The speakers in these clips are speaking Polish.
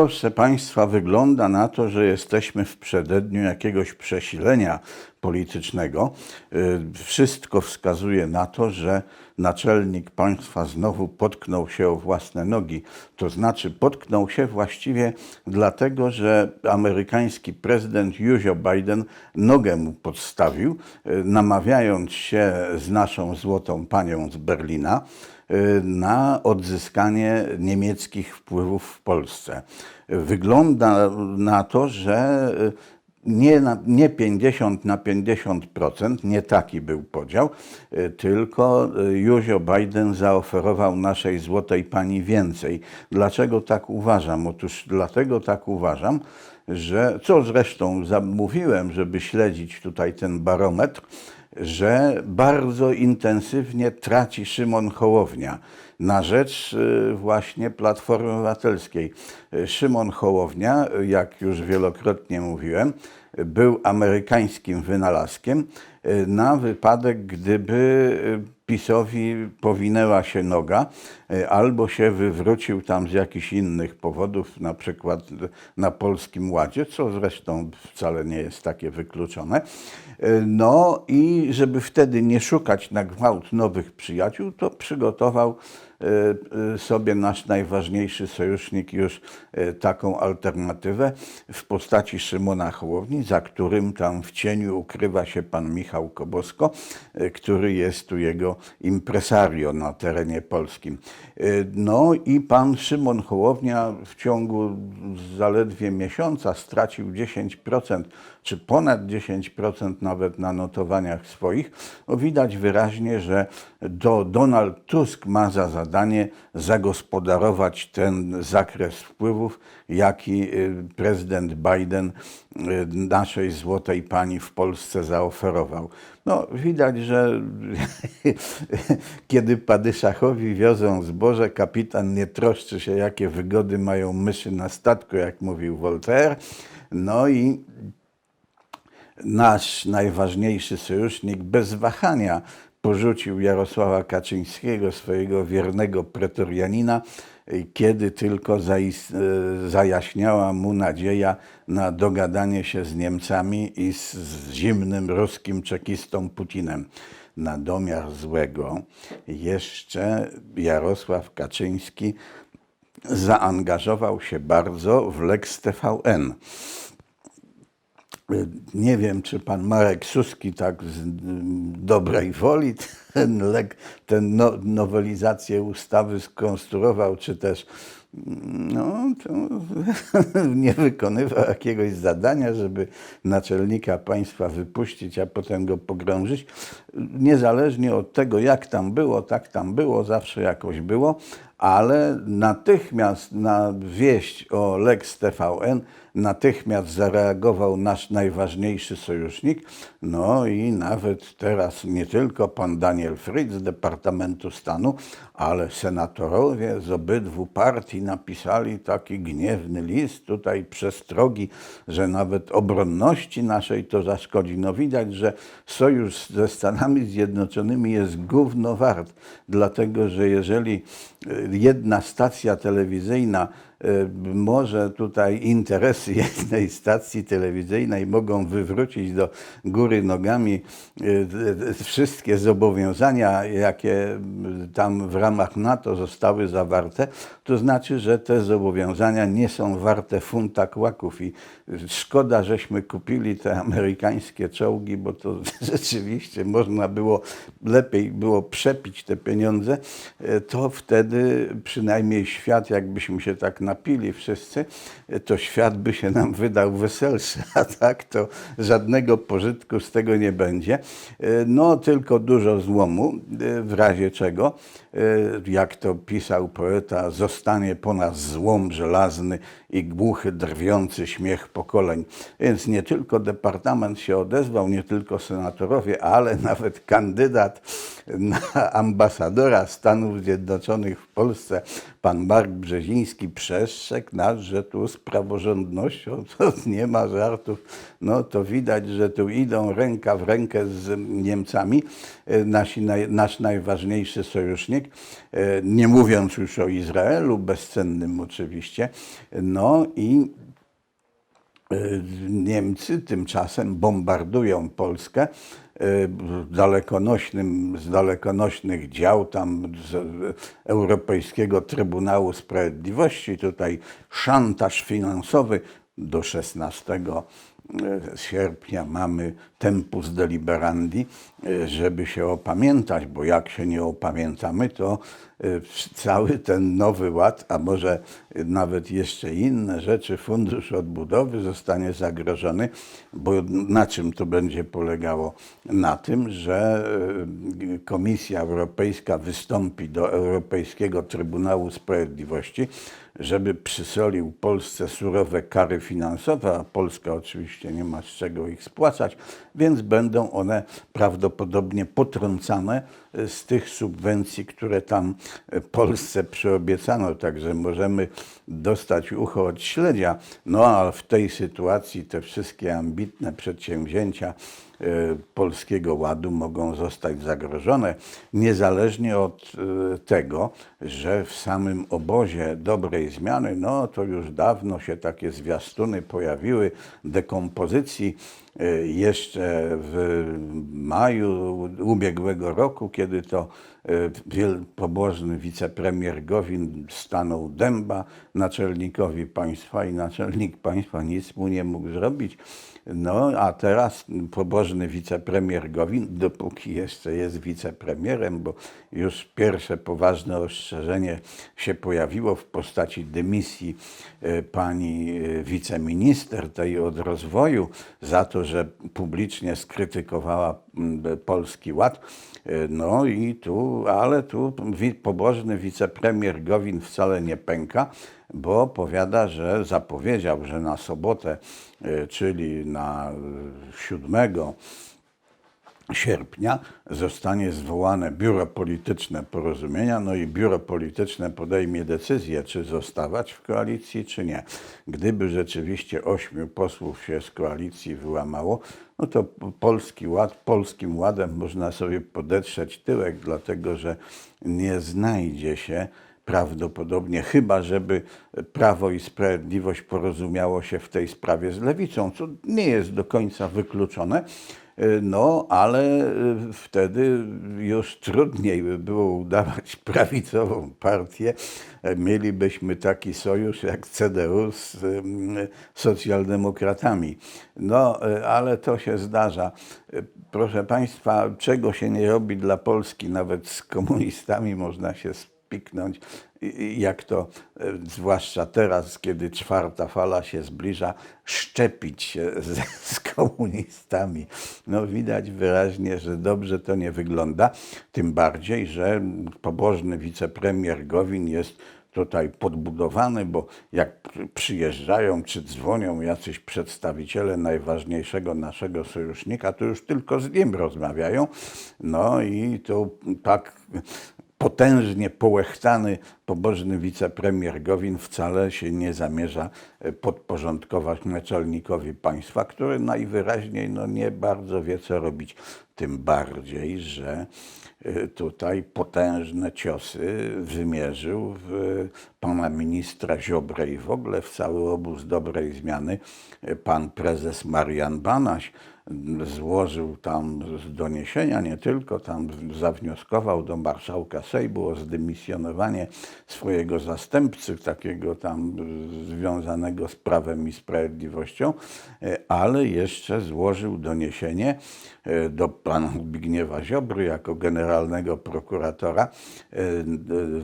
Proszę Państwa, wygląda na to, że jesteśmy w przededniu jakiegoś przesilenia politycznego. Y, Wszystko wskazuje na to, że naczelnik państwa znowu potknął się o własne nogi. To znaczy, potknął się właściwie dlatego, że amerykański prezydent Józio Biden nogę mu podstawił, y, namawiając się z naszą złotą panią z Berlina na odzyskanie niemieckich wpływów w Polsce. Wygląda na to, że y, nie, na, nie 50 na 50%, nie taki był podział, y, tylko y, Józio Biden zaoferował naszej złotej pani więcej. Dlaczego tak uważam? Otóż dlatego tak uważam, że, co zresztą zamówiłem, żeby śledzić tutaj ten barometr, że bardzo intensywnie traci Szymon Hołownia na rzecz y, właśnie Platformy Obywatelskiej. Szymon Hołownia, jak już wielokrotnie mówiłem, był amerykańskim wynalazkiem y, na wypadek, gdyby y, PiSowi powinęła się noga y, albo się wywrócił tam z jakichś innych powodów, na przykład na Polskim Ładzie, co zresztą wcale nie jest takie wykluczone. Y, No i żeby wtedy nie szukać na gwałt nowych przyjaciół, to przygotował sobie nasz najważniejszy sojusznik już y, taką alternatywę w postaci Szymona Hołowni, za którym tam w cieniu ukrywa się pan Michał Kobosko, y, który jest tu jego impresario na terenie polskim. Y, No i pan Szymon Hołownia w ciągu zaledwie miesiąca stracił 10%, czy ponad 10% nawet na notowaniach swoich. Widać wyraźnie, że do Donald Tusk ma za zadanie zagospodarować ten zakres wpływów, jaki y, prezydent Biden y, naszej złotej pani w Polsce zaoferował. No, widać, że kiedy Padyszachowi wiozą zboże, kapitan nie troszczy się, jakie wygody mają myszy na statku, jak mówił Voltaire. No i nasz najważniejszy sojusznik bez wahania porzucił Jarosława Kaczyńskiego, swojego wiernego pretorianina, kiedy tylko e, zajaśniała mu nadzieja na dogadanie się z Niemcami i z zimnym ruskim czekistą Putinem. Na domiar złego jeszcze Jarosław Kaczyński zaangażował się bardzo w Lex TVN. Nie wiem, czy pan Marek Suski tak z mm, dobrej woli ten, lek, ten no, nowelizację ustawy skonstruował, czy też mm, no, nie wykonywał jakiegoś zadania, żeby naczelnika państwa wypuścić, a potem go pogrążyć. Niezależnie od tego, jak tam było, tak tam było, zawsze jakoś było, ale natychmiast na wieść o Lex TVN natychmiast zareagował nasz najważniejszy sojusznik. No i nawet teraz nie tylko pan Daniel Fritz z Departamentu Stanu, ale senatorowie z obydwu partii napisali taki gniewny list, tutaj przestrogi, że nawet obronności naszej to zaszkodzi. No widać, że sojusz ze Stanami Zjednoczonymi jest gówno wart, dlatego że jeżeli y, jedna stacja telewizyjna może tutaj interesy jednej stacji telewizyjnej mogą wywrócić do góry nogami y, y, wszystkie zobowiązania, jakie tam w ramach NATO zostały zawarte, to znaczy, że te zobowiązania nie są warte funta kłaków i szkoda, żeśmy kupili te amerykańskie czołgi, bo to rzeczywiście można było lepiej było przepić te pieniądze, to wtedy przynajmniej świat, jakbyśmy się tak napili wszyscy, to świat by się nam wydał weselszy, a tak to żadnego pożytku z tego nie będzie. E, No tylko dużo złomu, e, w razie czego, e, jak to pisał poeta, zostanie po nas złom żelazny i głuchy, drwiący śmiech pokoleń. Więc nie tylko departament się odezwał, nie tylko senatorowie, ale nawet kandydat na ambasadora Stanów Zjednoczonych w Polsce, pan Mark Brzeziński, przestrzegł nas, że tu z praworządnością to nie ma żartów. No to widać, że tu idą ręka w rękę z Niemcami, e, nasi, nasz najważniejszy sojusznik, e, nie mówiąc już o Izraelu, bezcennym oczywiście, no i y, Niemcy tymczasem bombardują Polskę dalekonośnym, z dalekonośnych dział tam z Europejskiego Trybunału Sprawiedliwości. Tutaj szantaż finansowy do 16 sierpnia mamy tempus deliberandi, y, żeby się opamiętać, bo jak się nie opamiętamy, to y, cały ten nowy ład, a może nawet jeszcze inne rzeczy, fundusz odbudowy zostanie zagrożony, bo na czym to będzie polegało? Na tym, że Komisja Europejska wystąpi do Europejskiego Trybunału Sprawiedliwości, żeby przysolił Polsce surowe kary finansowe, a Polska oczywiście nie ma z czego ich spłacać, więc będą one prawdopodobnie potrącane z tych subwencji, które tam Polsce przyobiecano. Także możemy dostać ucho od śledzia. No a w tej sytuacji te wszystkie ambitne przedsięwzięcia e, Polskiego Ładu mogą zostać zagrożone, niezależnie od e, tego, że w samym obozie dobrej zmiany, no to już dawno się takie zwiastuny pojawiły dekompozycji e, jeszcze w maju ubiegłego roku, kiedy to e, wiel- pobożny wicepremier Gowin stanął dęba naczelnikowi państwa i naczelnik państwa nic mu nie mógł zrobić. No a teraz pobożny wicepremier Gowin, dopóki jeszcze jest wicepremierem, bo już pierwsze poważne ostrzeżenie się pojawiło w postaci dymisji e, pani e, wiceminister tej od rozwoju za to, że publicznie skrytykowała Polski Ład. No i tu, ale tu pobożny wicepremier Gowin wcale nie pęka, bo powiada, że zapowiedział, że na sobotę, e, czyli na e, 7 sierpnia zostanie zwołane biuro polityczne porozumienia, no i biuro polityczne podejmie decyzję, czy zostawać w koalicji, czy nie. Gdyby rzeczywiście ośmiu posłów się z koalicji wyłamało, no to Polski Ład, Polskim Ładem można sobie podetrzeć tyłek, dlatego że nie znajdzie się prawdopodobnie, chyba żeby Prawo i Sprawiedliwość porozumiało się w tej sprawie z Lewicą, co nie jest do końca wykluczone. No, ale y, wtedy już trudniej by było udawać prawicową partię. Mielibyśmy taki sojusz jak CDU z ym, socjaldemokratami. No, y, ale to się zdarza. Y, Proszę Państwa, czego się nie robi dla Polski, nawet z komunistami można się spiknąć, i jak to, e, zwłaszcza teraz, kiedy czwarta fala się zbliża, szczepić się z, z komunistami. No widać wyraźnie, że dobrze to nie wygląda, tym bardziej, że pobożny wicepremier Gowin jest tutaj podbudowany, bo jak przyjeżdżają czy dzwonią jacyś przedstawiciele najważniejszego naszego sojusznika, to już tylko z nim rozmawiają. No i tu tak potężnie połechtany pobożny wicepremier Gowin wcale się nie zamierza e, podporządkować naczelnikowi państwa, który najwyraźniej no, nie bardzo wie, co robić. Tym bardziej, że e, tutaj potężne ciosy wymierzył w pana ministra Ziobrę i w ogóle w cały obóz dobrej zmiany e, pan prezes Marian Banaś złożył tam doniesienia, nie tylko, tam zawnioskował do marszałka Sejmu o zdymisjonowanie swojego zastępcy, takiego tam związanego z prawem i sprawiedliwością, e, ale jeszcze złożył doniesienie e, do pana Zbigniewa Ziobry jako generalnego prokuratora e,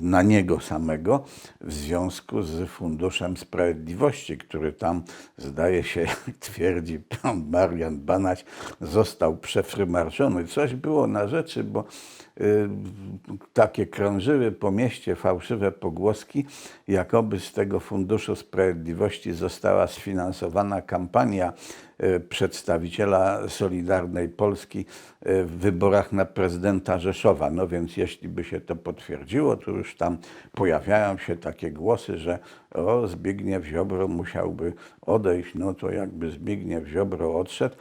na niego samego w związku z Funduszem Sprawiedliwości, który tam zdaje się, twierdzi pan Marian Został przefrymarszony. Coś było na rzeczy, bo takie krążyły po mieście fałszywe pogłoski, jakoby z tego Funduszu Sprawiedliwości została sfinansowana kampania y, przedstawiciela Solidarnej Polski y, w wyborach na prezydenta Rzeszowa. No więc jeśli by się to potwierdziło, to już tam pojawiają się takie głosy, że o, Zbigniew Ziobro musiałby odejść, no to jakby Zbigniew Ziobro odszedł,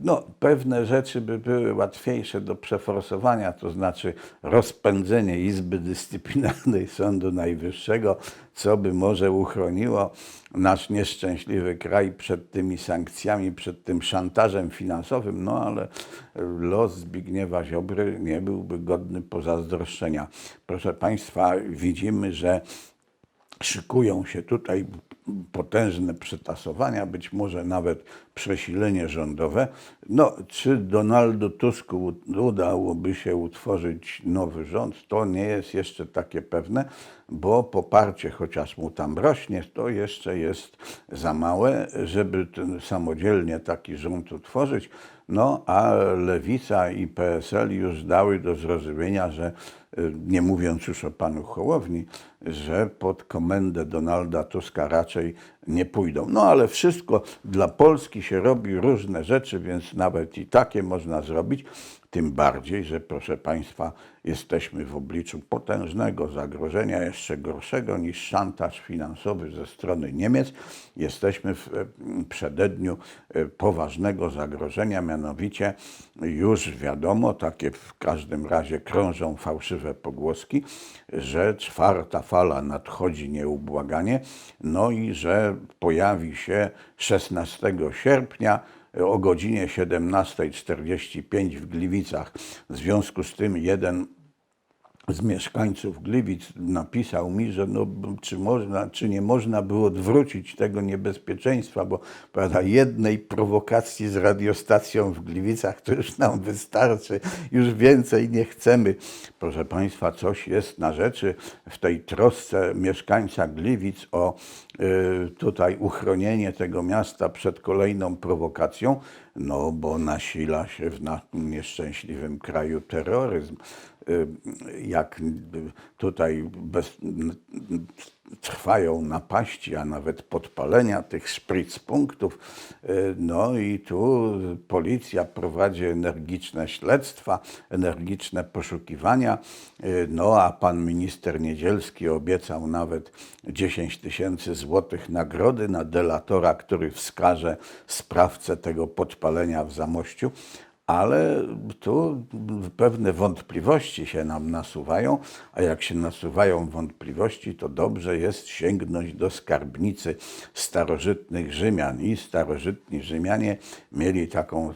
no, pewne rzeczy by były łatwiejsze do przeforsowania, to znaczy znaczy rozpędzenie Izby Dyscyplinarnej Sądu Najwyższego, co by może uchroniło nasz nieszczęśliwy kraj przed tymi sankcjami, przed tym szantażem finansowym, no ale los Zbigniewa Ziobry nie byłby godny pozazdroszczenia. Proszę Państwa, widzimy, że szykują się tutaj potężne przetasowania, być może nawet przesilenie rządowe. No, czy Donaldu Tusku udałoby się utworzyć nowy rząd, to nie jest jeszcze takie pewne, bo poparcie, chociaż mu tam rośnie, to jeszcze jest za małe, żeby samodzielnie taki rząd utworzyć. No, a Lewica i PSL już dały do zrozumienia, że nie mówiąc już o panu Hołowni, że pod komendę Donalda Tuska raczej nie pójdą. No ale wszystko dla Polski się robi różne rzeczy, więc nawet i takie można zrobić. Tym bardziej, że proszę Państwa, jesteśmy w obliczu potężnego zagrożenia, jeszcze gorszego niż szantaż finansowy ze strony Niemiec. Jesteśmy w e, przededniu e, poważnego zagrożenia, mianowicie już wiadomo, takie w każdym razie krążą fałszywe pogłoski, że czwarta fala nadchodzi nieubłaganie, no i że pojawi się 16 sierpnia o godzinie 17.45 w Gliwicach. W związku z tym jeden z mieszkańców Gliwic napisał mi, że no, czy, można, czy nie można było odwrócić tego niebezpieczeństwa, bo prawda, jednej prowokacji z radiostacją w Gliwicach to już nam wystarczy, już więcej nie chcemy. Proszę Państwa, coś jest na rzeczy w tej trosce mieszkańca Gliwic o y, tutaj uchronienie tego miasta przed kolejną prowokacją, no bo nasila się w naszym nieszczęśliwym kraju terroryzm. Y, jak tutaj bez, trwają napaści, a nawet podpalenia tych szpric punktów. Y, no i tu policja prowadzi energiczne śledztwa, energiczne poszukiwania. Y, no a pan minister Niedzielski obiecał nawet 10 tysięcy złotych nagrody na delatora, który wskaże sprawcę tego podpalenia w Zamościu ale tu pewne wątpliwości się nam nasuwają, a jak się nasuwają wątpliwości, to dobrze jest sięgnąć do skarbnicy starożytnych Rzymian. I starożytni Rzymianie mieli taką e,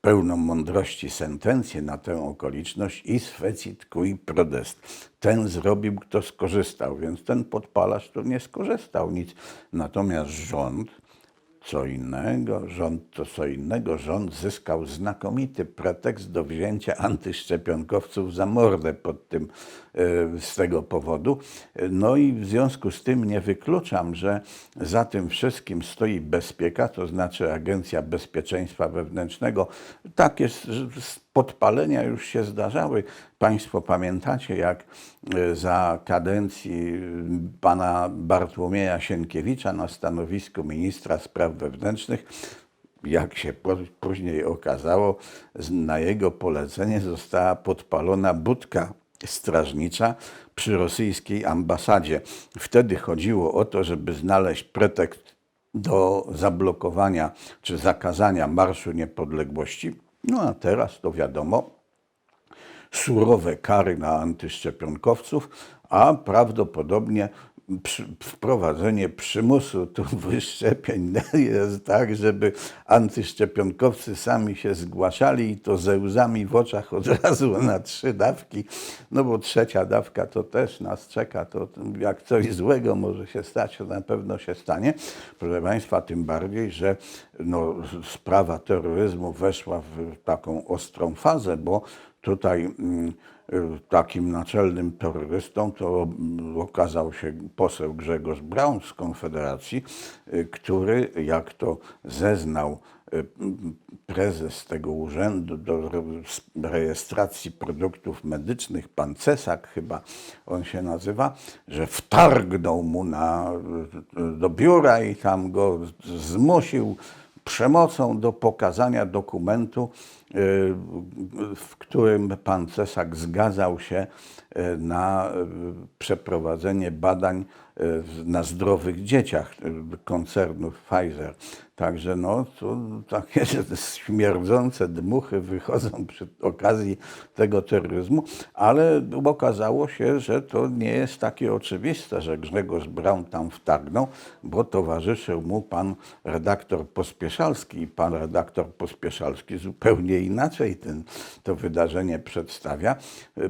pełną mądrości sentencję na tę okoliczność i swecit cui prodest. Ten zrobił, kto skorzystał, więc ten podpalacz to nie skorzystał nic. Natomiast rząd, co innego, rząd to co innego. Rząd zyskał znakomity pretekst do wzięcia antyszczepionkowców za mordę pod tym, e, z tego powodu. No i w związku z tym nie wykluczam, że za tym wszystkim stoi bezpieka, to znaczy Agencja Bezpieczeństwa Wewnętrznego. Takie podpalenia już się zdarzały. Państwo pamiętacie, jak e, za kadencji pana Bartłomieja Sienkiewicza na stanowisku ministra spraw wewnętrznych jak się później okazało, na jego polecenie została podpalona budka strażnicza przy rosyjskiej ambasadzie. Wtedy chodziło o to, żeby znaleźć pretekst do zablokowania czy zakazania Marszu Niepodległości. No a teraz to wiadomo, surowe kary na antyszczepionkowców, a prawdopodobnie wprowadzenie przymusu tu wyszczepień jest tak, żeby antyszczepionkowcy sami się zgłaszali i to ze łzami w oczach od razu na trzy dawki, no bo trzecia dawka to też nas czeka, to jak coś złego może się stać, to na pewno się stanie. Proszę Państwa, tym bardziej, że no, sprawa terroryzmu weszła w taką ostrą fazę, bo tutaj mm, takim naczelnym terrorystą to okazał się poseł Grzegorz Braun z Konfederacji, który, jak to zeznał prezes tego urzędu do rejestracji produktów medycznych, pan Cesak chyba on się nazywa, że wtargnął mu na, do biura i tam go zmusił przemocą do pokazania dokumentu, w którym pan Cesak zgadzał się e, na e, przeprowadzenie badań na zdrowych dzieciach koncernu Pfizer. Także no, to takie śmierdzące dmuchy wychodzą przy okazji tego terroryzmu, ale okazało się, że to nie jest takie oczywiste, że Grzegorz Braun tam wtargnął, bo towarzyszył mu pan redaktor Pospieszalski i pan redaktor Pospieszalski zupełnie inaczej ten, to wydarzenie przedstawia.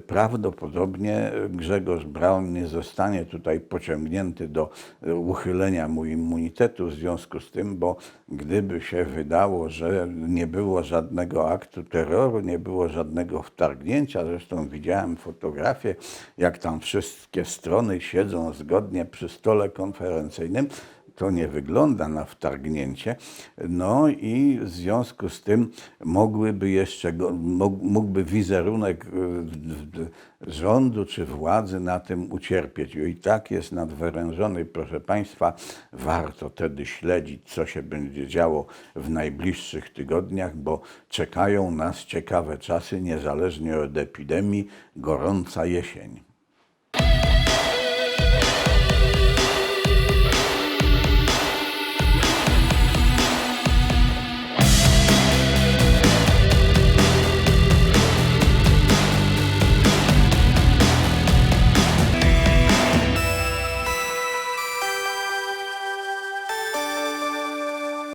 Prawdopodobnie Grzegorz Braun nie zostanie tutaj pociągnięty do uchylenia mu immunitetu w związku z tym, bo gdyby się wydało, że nie było żadnego aktu terroru, nie było żadnego wtargnięcia, zresztą widziałem fotografię, jak tam wszystkie strony siedzą zgodnie przy stole konferencyjnym, to nie wygląda na wtargnięcie. No i w związku z tym mogłyby jeszcze, mógłby wizerunek y, rządu czy władzy na tym ucierpieć. I tak jest nadwyrężony. Proszę Państwa, warto wtedy śledzić, co się będzie działo w najbliższych tygodniach, bo czekają nas ciekawe czasy, niezależnie od epidemii, gorąca jesień.